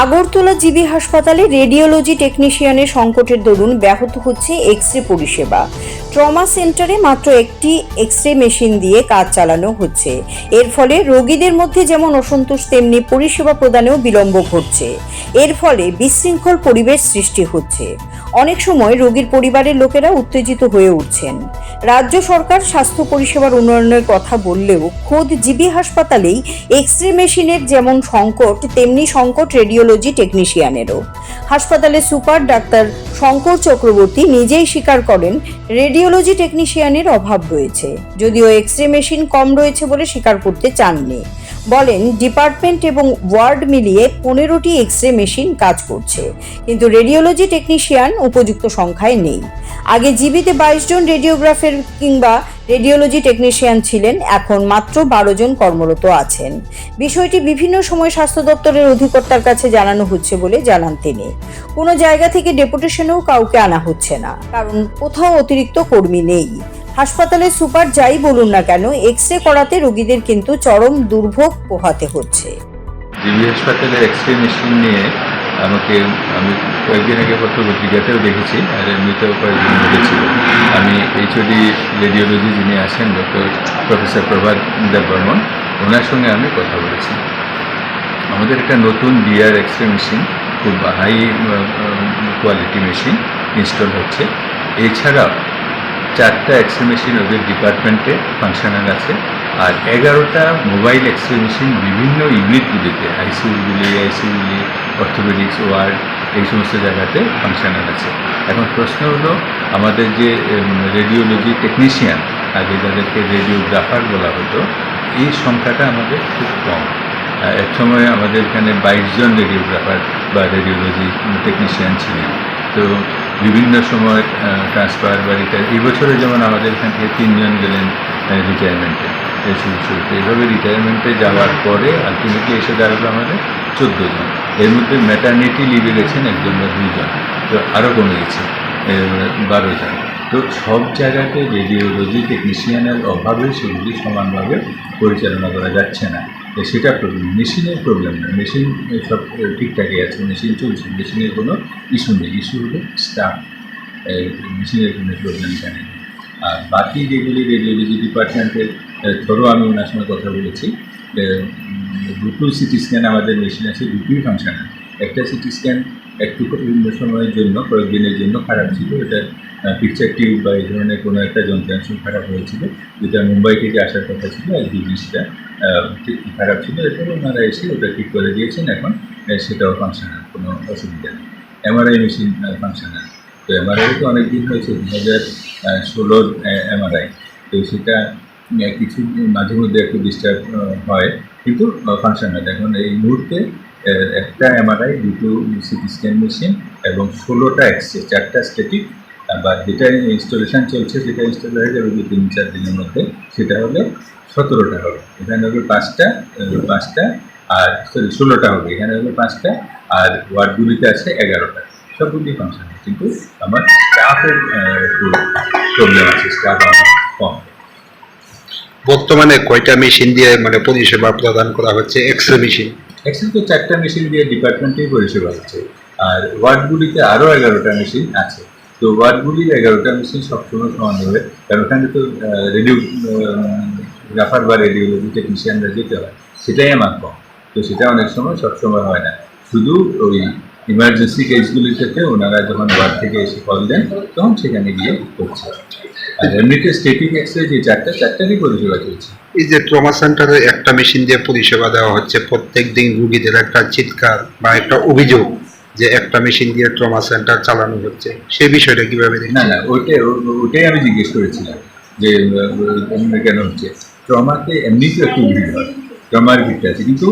Agartala GB হাসপাতালে radiology টেকনিশিয়ানের সংকটের দরুন ব্যাহত হচ্ছে এক্স রে পরিষেবা। ট্রমা সেন্টারে মাত্র একটি এক্স রে মেশিন দিয়ে কাজ চালানো হচ্ছে। এর ফলে রোগীদের মধ্যে যেমন অসন্তোষ, তেমনি পরিষেবা প্রদানেও বিলম্ব ঘটছে। এর ফলে বিশৃঙ্খল পরিবেশ সৃষ্টি হচ্ছে। অনেক সময় রোগীর পরিবারের লোকেরা উত্তেজিত হয়ে উঠছেন। রাজ্য সরকার স্বাস্থ্য পরিষেবার উন্নয়নের কথা বললেও খোদ জিবি হাসপাতালেই এক্স রে মেশিনের যেমন সংকট, তেমনি সংকট রেডিওলজি টেকনিশিয়ানেরও। হাসপাতালের সুপার ডাক্তার শঙ্কর চক্রবর্তী নিজেই স্বীকার করেন, রেডিওলজি টেকনিশিয়ানের অভাব রয়েছে। যদিও এক্স রে মেশিন কম রয়েছে বলে স্বীকার করতে চাননি। বলেন, ডিপার্টমেন্ট এবং ওয়ার্ড মিলিয়ে পনেরোটি এক্স রে মেশিন কাজ করছে। কিন্তু রেডিওলজি টেকনিশিয়ান উপযুক্ত সংখ্যায় নেই। আগে জিবিতে বাইশ জন রেডিওগ্রাফের কিংবা রেডিওলজি টেকনিশিয়ান ছিলেন, এখন মাত্র বারো জন কর্মরত আছেন। বিষয়টি বিভিন্ন সময় স্বাস্থ্য দপ্তরের অধিকর্তার কাছে জানানো হচ্ছে বলে জানান তিনি। কোনো জায়গা থেকে ডেপুটেশনেও কাউকে আনা হচ্ছে না, কারণ কোথাও অতিরিক্ত কর্মী নেই। হাসপাতালের সুপার যাই বলুন না কেন এক্স রে করাতে রোগীদের কিন্তু চরম দুর্ভোগ পোহাতে হচ্ছে। জিবি হাসপাতালের এক্স রে মেশিন নিয়ে আমাকে, আমি কয়েকদিন আগে পত্র পত্রিকাতেও দেখেছি, আর এমনিতেও কয়েকদিন দেখেছি আমি এইচওডি রেডিওলজি যিনি আছেন ডক্টর প্রফেসর প্রভাত দেব বর্মন ওনার সঙ্গে আমি কথা বলেছি। আমাদের একটা নতুন ডিআর এক্স রে মেশিন খুব হাই কোয়ালিটি মেশিন ইনস্টল হচ্ছে। এছাড়াও চারটা এক্স রে মেশিন ওদের ডিপার্টমেন্টে ফাংশনাল আছে। আর এগারোটা মোবাইল এক্স রে মেশিন বিভিন্ন ইউনিটগুলিতে আইসিইউগুলি আইসিইউগুলি অর্থোপেডিক্স ওয়ার্ড এই সমস্ত জায়গাতে ফাংশনাল আছে। এখন প্রশ্ন হলো, আমাদের যে রেডিওলজি টেকনিশিয়ান আগে যাদেরকে রেডিওগ্রাফার বলা হতো, এই সংখ্যাটা আমাদের খুব কম। এক সময় আমাদের এখানে বাইশ জন রেডিওগ্রাফার বা রেডিওলজি টেকনিশিয়ান ছিলেন। তো বিভিন্ন সময় ট্রান্সফার বা রিটায়ার এই বছরে যেমন আমাদের এখান থেকে তিনজন গেলেন রিটায়ারমেন্টে শুরুতে। এইভাবে রিটায়ারমেন্টে যাওয়ার পরে আলটিমেটলি এসে দাঁড়াল আমাদের চোদ্দ জন এর মধ্যে ম্যাটার্নিটি লিভে গেছেন একজন বা দুইজন। তো আরও কমে গেছে বারো জন তো সব জায়গাতে রেডিওলজি টেকনিশিয়ানের অভাবে সেগুলি সমানভাবে পরিচালনা করা যাচ্ছে না। সেটা প্রবলেম মেশিনের প্রবলেম না মেশিন সব ঠিকঠাকই আছে। মেশিন চলছে। মেশিনের কোনো ইস্যু নেই। ইস্যু হলো স্টাফ মেশিনের কোনো প্রবলেম নেই। আর বাকি যেগুলি রেডিওলজি ডিপার্টমেন্টের ধরো আমি ওনার সঙ্গে কথা বলেছি দুটো সিটি স্ক্যান আমাদের মেশিন আছে, দুটোই ফাংশনাল একটা সিটি স্ক্যান একটু সময়ের জন্য, কয়েকদিনের জন্য খারাপ ছিল। এটা পিকচার টিউব বা এই ধরনের কোনো একটা যন্ত্রাংশ খারাপ হয়েছিল, যেটা মুম্বাই থেকে আসার কথা ছিল, আর জিনিসটা খারাপ ছিল এরপর ওনারা এসে ওটা ঠিক করে দিয়েছেন, এখন সেটাও ফাংশনাল কোনো অসুবিধা নেই। এমআরআই মেশিন ফাংশনাল তো এমআরআই তো অনেক দিন হয়েছে দু হাজার ষোলোর এমআরআই তো সেটা কিছু মাঝে মধ্যে একটু ডিস্টার্ব হয়, কিন্তু ফাংশনাল এখন এই মুহূর্তে একটা এমআরআই দুটো সিটি স্ক্যান মেশিন এবং ষোলোটা এক্সরে চারটা স্ট্যাটিক বা যেটা ইনস্টলেশন চলছে সেটা ইনস্টল হয়ে যাবে দু তিন চার দিনের মধ্যে সেটা হলে সতেরোটা হবে। এখানে হবে পাঁচটা পাঁচটা আর সরি ষোলোটা হবে। এখানে হবে পাঁচটা আর ওয়ার্ডগুলিতে আছে এগারোটা। সবগুলি ফাংশন কিন্তু আমার স্টাফের প্রবলেম আছে স্টাফ আমার কম। বর্তমানে কয়টা মেশিন দিয়ে মানে পরিষেবা প্রদান করা হচ্ছে? এক্স রে মেশিন অ্যাকচুয়ালি তো চারটা মেশিন দিয়ে ডিপার্টমেন্টেই পরিষেবা হচ্ছে। আর ওয়ার্ডগুলিতে আরও এগারোটা মেশিন আছে। তো ওয়ার্ডগুলির এগারোটা মেশিন সবসময় সমান হবে। কারণ ওখানে তো রেডিও গ্রাফার বা রেডিওলজি টেকনিশিয়ানরা যেতে হয়, সেটাই আমার কম। তো সেটা অনেক সময় সবসময় হয় না। শুধু ওই ইমার্জেন্সি কেসগুলিতে ওনারা যখন ওয়ার্ড থেকে এসে কল দেন, তখন সেখানে গিয়ে করছে আর এমনিতে স্টেটিক এক্সরে যে চারটা, চারটারই পরিষেবা চলছে। এই যে ট্রমা সেন্টারে একটা মেশিন দিয়ে পরিষেবা দেওয়া হচ্ছে প্রত্যেক দিন রুগীদের একটা চিৎকার বা একটা অভিযোগ। যে একটা মেশিন দিয়ে ট্রমা সেন্টার চালানো হচ্ছে সেই বিষয়টা কীভাবে? না না, ওইটাই ওইটাই আমি জিজ্ঞেস করেছিলাম যে কেন হচ্ছে? ট্রমাতে এমনিতে একটু ভিড় হয় ট্রমার ভিড়টা আছে, কিন্তু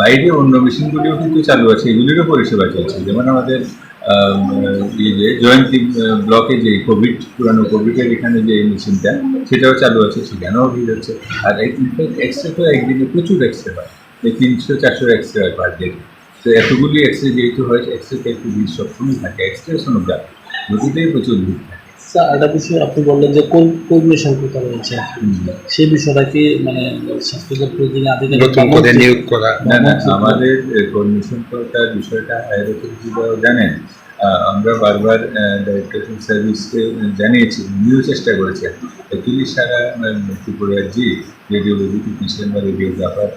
বাইরে অন্য মেশিনগুলিও কিন্তু চালু আছে, এগুলিরও পরিষেবা চলছে। যেমন আমাদের ইয়ে যে জয়ন্তী ব্লকে যে কোভিড পুরানো কোভিডের এখানে যে মেশিনটা সেটাও চালু আছে, সেখানেও ভিড় হচ্ছে। আর এক্সরে তো একদিনে প্রচুর এক্সরে হয় তিনশো, চারশো এক্সরে হয় পার ডে তো এতগুলি এক্সরে যেহেতু হয় এক্সরেতে একটু ভিড় সবসময় থাকে এক্সরে সোনোগ্রাফি দুটোতেই প্রচুর ভিড় থাকে। স্যার একটা বিষয় আপনি বললেন যে কোন রয়েছে সেই বিষয়টা কি মানে স্বাস্থ্য আধিকারিক নিয়োগ করা। না না আমাদের বিষয়টা আয়োজকরাও জানেন। আহ, আমরা বারবার ডাইরেক্টরেশন সার্ভিসকে জানিয়েছি নিয়েও চেষ্টা অ্যাকচুয়ালি সারা ত্রিপুরার জি রেডিওলজি টেকনিশিয়ান বা রেডিওগ্রাফার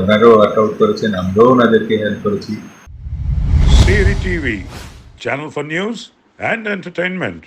ওনারাও ওয়ার্ক আউট করেছেন আমরাও ওনাদেরকে হেল্প করেছি Siri TV, channel for news and entertainment.